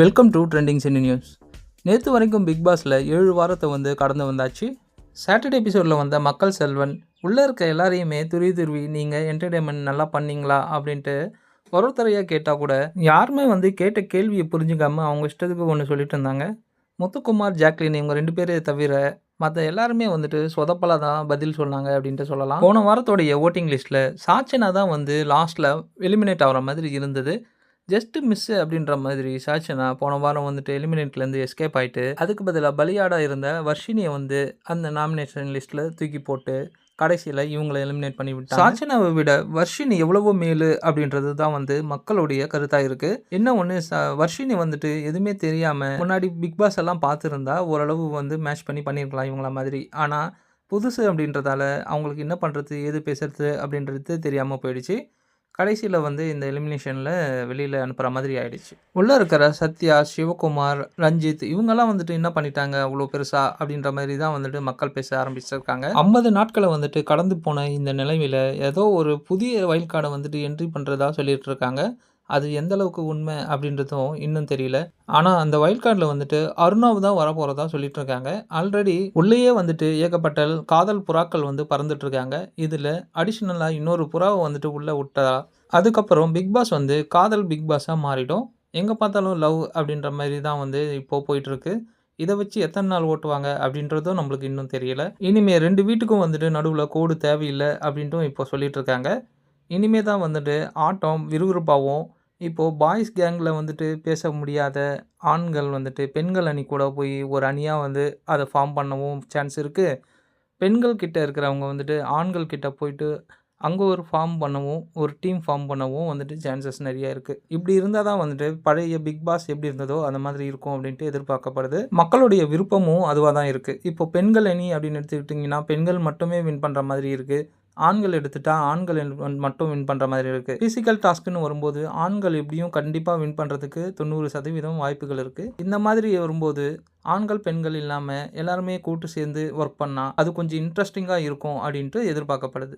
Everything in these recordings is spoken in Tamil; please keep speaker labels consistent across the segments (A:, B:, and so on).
A: Welcome to trending cine news நேற்று வரைக்கும் பிக் பாஸில் ஏழு வாரத்தை வந்து கடந்து வந்தாச்சு. சாட்டர்டே எபிசோடில் வந்த மக்கள் செல்வன் உள்ளே இருக்க எல்லாரையுமே துருவி துருவி நீங்கள் என்டர்டெயின்மெண்ட் நல்லா பண்ணீங்களா? அப்படின்ட்டு ஒருத்தரையாக கேட்டால் கூட யாருமே வந்து கேட்ட கேள்வியை புரிஞ்சுக்காமல் அவங்க இஷ்டத்துக்கு ஒன்று சொல்லிட்டு இருந்தாங்க. முத்துக்குமார் ஜாக்லின் இவங்க ரெண்டு பேரை தவிர மற்ற எல்லாருமே வந்துட்டு சொதப்பலாக தான் பதில் சொன்னாங்க அப்படின்ட்டு சொல்லலாம். போன வாரத்தோடைய ஓட்டிங் லிஸ்ட்டில் சாச்சனா தான் வந்து லாஸ்ட்டில் எலிமினேட் ஆகிற மாதிரி இருந்தது. ஜஸ்ட் மிஸ்ஸு அப்படின்ற மாதிரி சாச்சனா போன வாரம் வந்துட்டு எலிமினேட்லேருந்து எஸ்கேப் ஆயிட்டு அதுக்கு பதிலாக பலியாடா இருந்த வர்ஷினியை வந்து அந்த நாமினேஷன் லிஸ்ட்டில் தூக்கி போட்டு கடைசியில் இவங்களை எலிமினேட் பண்ணி விட்டாங்க. சாச்சனாவை விட வர்ஷினி எவ்வளவோ மேலு அப்படின்றது தான் வந்து மக்களுடைய கருத்தாக இருக்குது என்ன ஒன்று வர்ஷினி வந்துட்டு எதுவுமே தெரியாமல் முன்னாடி பிக் பாஸ் எல்லாம் பார்த்துருந்தா ஓரளவு வந்து மேட்ச் பண்ணி பண்ணியிருக்கலாம் இவங்கள மாதிரி. ஆனால் புதுசு அப்படின்றதால அவங்களுக்கு என்ன பண்ணுறது எது பேசுறது அப்படின்றது தெரியாமல் போயிடுச்சு. கடைசியில் வந்து இந்த எலிமினேஷனில் வெளியில் அனுப்புகிற மாதிரி ஆயிடுச்சு. உள்ளே இருக்கிற சத்யா சிவகுமார் ரஞ்சித் இவங்கெல்லாம் வந்துட்டு என்ன பண்ணிட்டாங்க? அவ்வளோ பெருசா? அப்படின்ற மாதிரி தான் வந்துட்டு மக்கள் பேச ஆரம்பிச்சிருக்காங்க. ஐம்பது நாட்களை வந்துட்டு கடந்து போன இந்த நிலைமையில் ஏதோ ஒரு புதிய வயல்காடை வந்துட்டு என்ட்ரி பண்ணுறதா சொல்லிட்டு இருக்காங்க. அது எந்த அளவுக்கு உண்மை அப்படின்றதும் இன்னும் தெரியல. ஆனால் அந்த வைல்ட் கார்டில் வந்துட்டு அருணாவு தான் வரப்போகிறதா சொல்லிட்டு இருக்காங்க ஆல்ரெடி உள்ளேயே வந்துட்டு ஏகப்பட்ட காதல் புறாக்கள் வந்து பறந்துட்டு இருக்காங்க இதில் அடிஷ்னலாக இன்னொரு புறாவை வந்துட்டு உள்ளே விட்டா அதுக்கப்புறம் பிக் பாஸ் வந்து காதல் பிக் பாஸாக மாறிடும். எங்கே பார்த்தாலும் லவ் அப்படின்ற மாதிரி தான் வந்து இப்போது போயிட்டுருக்கு. இதை வச்சு எத்தனை நாள் ஓட்டுவாங்க அப்படின்றதும் நம்மளுக்கு இன்னும் தெரியல. இனிமேல் ரெண்டு வீட்டுக்கும் வந்துட்டு நடுவில் கோடு தேவையில்லை அப்படின்ட்டும் இப்போ சொல்லிட்டு இருக்காங்க இனிமே தான் வந்துட்டு ஆட்டம் விறுவிறுப்பாகவும் இப்போது பாய்ஸ் கேங்கில் வந்துட்டு பேச முடியாத ஆண்கள் வந்துட்டு பெண்கள் அணி கூட போய் ஒரு அணியாக வந்து அதை ஃபார்ம் பண்ணவும் சான்ஸ் இருக்குது பெண்கள் கிட்ட இருக்கிறவங்க வந்துட்டு ஆண்கள் கிட்ட போயிட்டு அங்கே ஒரு ஃபார்ம் பண்ணவும் ஒரு டீம் ஃபார்ம் பண்ணவும் வந்துட்டு சான்சஸ் நிறைய இருக்குது இப்படி இருந்தால் தான் வந்துட்டு பழைய பிக் பாஸ் எப்படி இருந்ததோ அந்த மாதிரி இருக்கும் அப்படின்ட்டு எதிர்பார்க்கப்படுது. மக்களுடைய விருப்பமும் அதுவாக தான் இருக்குது இப்போ பெண்கள் அணி அப்படின்னு எடுத்துக்கிட்டிங்கன்னா பெண்கள் மட்டுமே வின் பண்ணுற மாதிரி இருக்குது ஆண்கள் எடுத்துட்டா ஆண்கள் மட்டும் வின் பண்ணுற மாதிரி இருக்குது ஃபிசிக்கல் டாஸ்க்குன்னு வரும்போது ஆண்கள் எப்படியும் கண்டிப்பாக வின் பண்ணுறதுக்கு தொண்ணூறு சதவீதம் வாய்ப்புகள் இருக்குது இந்த மாதிரி வரும்போது ஆண்கள் பெண்கள் இல்லாமல் எல்லாருமே கூட்டு சேர்ந்து ஒர்க் பண்ணால் அது கொஞ்சம் இன்ட்ரெஸ்டிங்காக இருக்கும் அப்படின்ட்டு எதிர்பார்க்கப்படுது.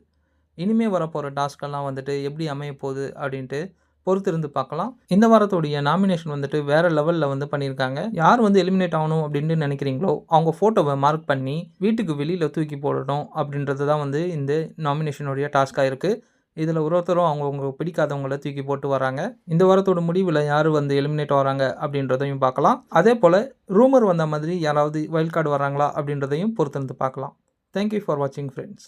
A: இனிமேல் வரப்போகிற டாஸ்க்கெல்லாம் வந்துட்டு எப்படி அமைய போகுது அப்படின்ட்டு பொறுத்திருந்து பார்க்கலாம். இந்த வாரத்துடைய நாமினேஷன் வந்துட்டு வேறு லெவலில் வந்து பண்ணியிருக்காங்க. யார் வந்து எலிமினேட் ஆகணும் அப்படின்னு நினைக்கிறீங்களோ அவங்க ஃபோட்டோவை மார்க் பண்ணி வீட்டுக்கு வெளியில் தூக்கி போடணும் அப்படின்றது தான் வந்து இந்த நாமினேஷனுடைய டாஸ்க்காக இருக்குது இதில் ஒருத்தரும் அவங்கவுங்க பிடிக்காதவங்கள தூக்கி போட்டு வராங்க. இந்த வாரத்தோட முடிவில் யார் வந்து எலிமினேட் வராங்க அப்படின்றதையும் பார்க்கலாம். அதே போல் ரூமர் வந்த மாதிரி யாராவது வைல்ட் கார்டு வராங்களா அப்படின்றதையும் பொறுத்திருந்து பார்க்கலாம். தேங்க்யூ ஃபார் வாட்சிங் ஃப்ரெண்ட்ஸ்